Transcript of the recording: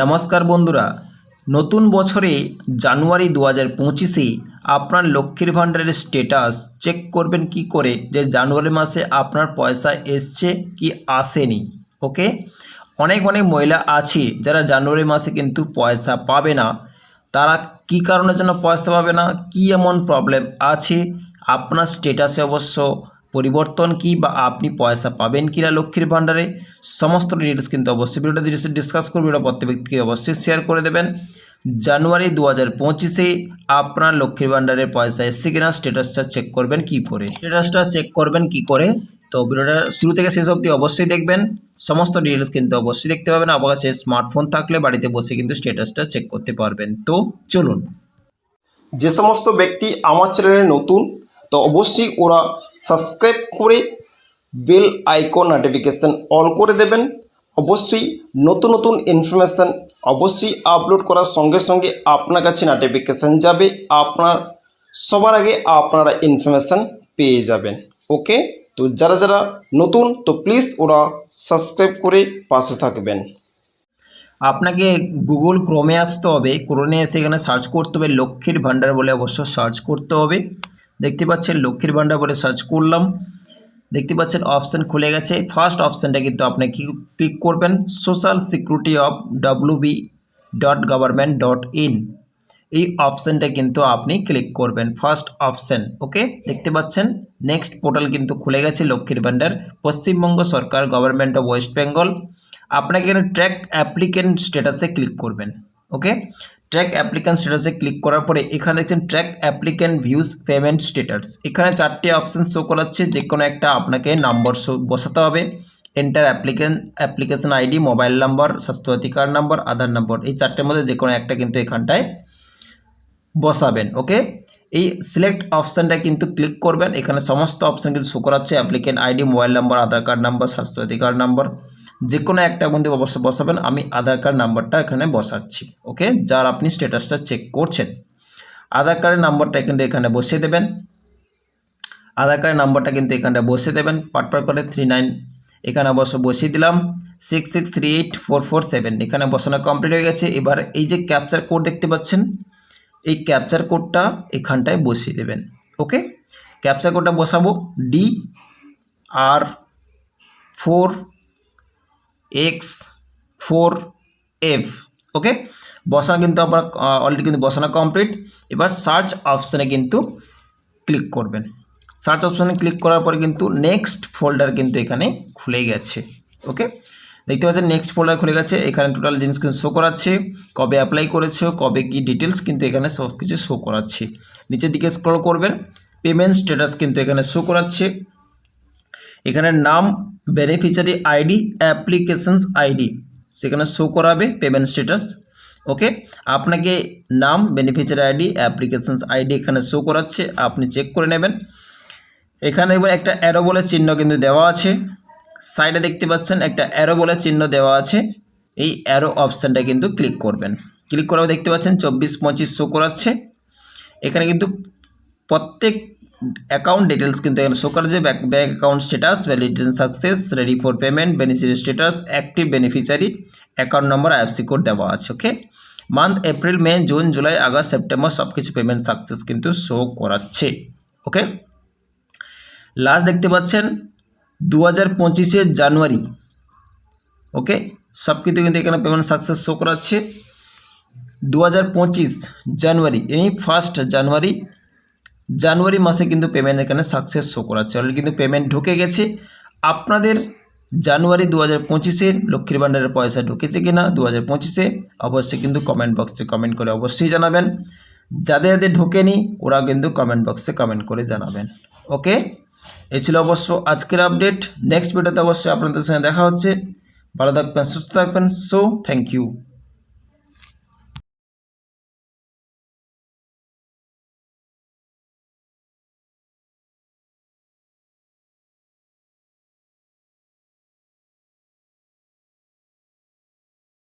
নমস্কার বন্ধুরা। নতুন বছরে জানুয়ারি দু হাজার পঁচিশে আপনার লক্ষ্মীর ভাণ্ডারের স্টেটাস চেক করবেন কি করে? যে জানুয়ারি মাসে আপনার পয়সা এসছে কি আসেনি ওকে অনেক অনেক মহিলা আছে যারা জানুয়ারি মাসে কিন্তু পয়সা পাবে না। তারা কি কারণের জন্য পয়সা পাবে না? কি এমন প্রবলেম আছে? আপনার স্টেটাসে অবশ্য পরিবর্তন কি বা আপনি পয়সা পাবেন কি না লক্ষ্মীর ভাণ্ডারে, সমস্ত ডিটেলস কিন্তু অবশ্যই ভিডিওটা ডিসকাস করব এটা প্রত্যেক ব্যক্তিকে অবশ্যই শেয়ার করে দেবেন। জানুয়ারি দু হাজার পঁচিশে আপনার লক্ষ্মীর ভাণ্ডারের পয়সা এসছে কিনা স্টেটাসটা চেক করবেন কি করে। স্টেটাসটা চেক করবেন কি করে? তো ভিডিওটা শুরু থেকে শেষ অবধি অবশ্যই দেখবেন। সমস্ত ডিটেলস কিন্তু অবশ্যই দেখতে পাবেন। আপনার কাছে স্মার্টফোন থাকলে বাড়িতে বসে কিন্তু স্টেটাসটা চেক করতে পারবেন। তো চলুন। যে সমস্ত ব্যক্তি আমার চ্যানেলে নতুন তো অবশ্যই ওরা সাবস্ক্রাইব করে বেল আইকন নোটিফিকেশান অল করে দেবেন। অবশ্যই নতুন নতুন ইনফরমেশান অবশ্যই আপলোড করার সঙ্গে সঙ্গে আপনার কাছে নোটিফিকেশান যাবে। আপনার, সবার আগে আপনারা ইনফরমেশান পেয়ে যাবেন। ওকে তো যারা যারা নতুন, তো প্লিজ ওরা সাবস্ক্রাইব করে পাশে থাকবেন। আপনাকে গুগল ক্রোমে আসতে হবে। ক্রোমে এসে এখানে সার্চ করতে হবে, লক্ষ্মীর ভাণ্ডার বলে অবশ্য সার্চ করতে হবে। দেখতে পাচ্ছেন লক্ষ্মীর ভাণ্ডার বলে সার্চ করলাম। দেখতে পাচ্ছেন অপশান খুলে গেছে। ফার্স্ট অপশানটা কিন্তু আপনি কি ক্লিক করবেন? Social security of B dot government dot in এই অপশানটা কিন্তু আপনি ক্লিক করবেন। ফার্স্ট অপশান ওকে দেখতে পাচ্ছেন নেক্সট পোর্টাল কিন্তু খুলে গেছে লক্ষ্মীর ভাণ্ডার পশ্চিমবঙ্গ সরকার গভর্নমেন্ট অফ ওয়েস্ট বেঙ্গল আপনাকে এখানে ট্র্যাক অ্যাপ্লিকেন্ট স্ট্যাটাসে ক্লিক করবেন ওকে ট্র্যাক অ্যাপ্লিক্যান্ট স্ট্যাটাসে ক্লিক করার পরে এখানে দেখছেন track applicant views payment status এখানে চারটে অপশান শো করাচ্ছে যে কোনো একটা আপনাকে নম্বর শো বসাতে হবে। Enter অ্যাপ্লিকেন application ID mobile number Swasthya Sathi card number Aadhaar number এই চারটের মধ্যে যে কোনো একটা কিন্তু এখানটায় বসাবেন ওকে এই সিলেক্ট অপশানটা কিন্তু ক্লিক করবেন। এখানে সমস্ত অপশান কিন্তু শো করাচ্ছে applicant ID mobile number Aadhaar card number Swasthya Sathi card number যে কোনো একটা মধ্যে অবশ্যই বসাবেন, আমি আধার কার্ড নাম্বারটা এখানে বসাচ্ছি, ওকে? যার আপনি স্ট্যাটাসটা চেক করছেন। আধার কার্ডের নাম্বারটা কিন্তু এখানে বসিয়ে দেবেন। আধার কার্ডের নাম্বারটা কিন্তু এখানটা বসিয়ে দেবেন। পাটপার করে থ্রি নাইন এখানে অবশ্য বসিয়ে দিলাম। Six six three eight four four seven এখানে বসানো কমপ্লিট হয়ে গেছে। এবার এই যে ক্যাপচার কোড দেখতে পাচ্ছেন, এই ক্যাপচার কোডটা এখানটায় বসিয়ে দেবেন, ওকে? ক্যাপচার কোডটা বসাবো। D R four X four F okay বসানো কিন্তু আপনার অলরেডি কিন্তু বসানো কমপ্লিট এবার সার্চ অপশানে কিন্তু ক্লিক করবেন। সার্চ অপশানে ক্লিক করার পরে কিন্তু নেক্সট ফোল্ডার কিন্তু এখানে খুলে গেছে ওকে দেখতে পাচ্ছেন নেক্সট ফোল্ডার খুলে গেছে। এখানে টোটাল জিনিস কিন্তু শো করাচ্ছে। কবে অ্যাপ্লাই করেছ, কবে কি ডিটেলস কিন্তু এখানে সব কিছু শো করাচ্ছে। নিচের দিকে স্ক্রল করবেন। পেমেন্ট স্ট্যাটাস কিন্তু এখানে শো করাচ্ছে। এখানে নাম বেনিফিশিয়ারি আইডি অ্যাপ্লিকেশনস আইডি সেখানে শো করাবে পেমেন্ট স্ট্যাটাস ওকে আপনাকে নাম বেনিফিশিয়ারি আইডি অ্যাপ্লিকেশনস আইডি এখানে শো করাচ্ছে। আপনি চেক করে নেবেন। এখানে এবার একটা অ্যারো বলে চিহ্ন কিন্তু দেওয়া আছে। সাইডে দেখতে পাচ্ছেন, একটা অ্যারো বলে চিহ্ন দেওয়া আছে। এই অ্যারো অপশানটা কিন্তু ক্লিক করবেন। ক্লিক করাও দেখতে পাচ্ছেন, চব্বিশ পঁচিশ শো করাচ্ছে। এখানে কিন্তু প্রত্যেক অ্যাকাউন্ট ডিটেলস কিন্তু এখানে শো করা যে back bank account status validation success ready for payment beneficiary status active beneficiary account number IFC code দেওয়া আছে okay month April May June July August September সব কিছু পেমেন্ট সাকসেস কিন্তু শো করাচ্ছে ওকে লাস্ট দেখতে পাচ্ছেন দু হাজার পঁচিশের জানুয়ারি ওকে সব কিছু কিন্তু এখানে পেমেন্ট সাকসেস শো করাচ্ছে। দু হাজার পঁচিশ জানুয়ারি, এই ফার্স্ট জানুয়ারি জানুয়ারি মাসে কিন্তু পেমেন্ট এখানে সাকসেস শো করাচ্ছে। অলরেডি কিন্তু পেমেন্ট ঢুকে গেছে। আপনাদের জানুয়ারি দু হাজার পঁচিশে লক্ষ্মীর ভাণ্ডারের পয়সা ঢুকেছে কি না দু হাজার পঁচিশে, অবশ্যই কিন্তু কমেন্ট বক্সে কমেন্ট করে অবশ্যই জানাবেন। যাদের যাদের ঢোকেনি ওরা কিন্তু কমেন্ট বক্সে কমেন্ট করে জানাবেন। ওকে এ ছিল অবশ্য আজকের আপডেট নেক্সট ভিডিওতে অবশ্যই আপনাদের সঙ্গে দেখা হচ্ছে। ভালো থাকবেন, সুস্থ থাকবেন। So thank you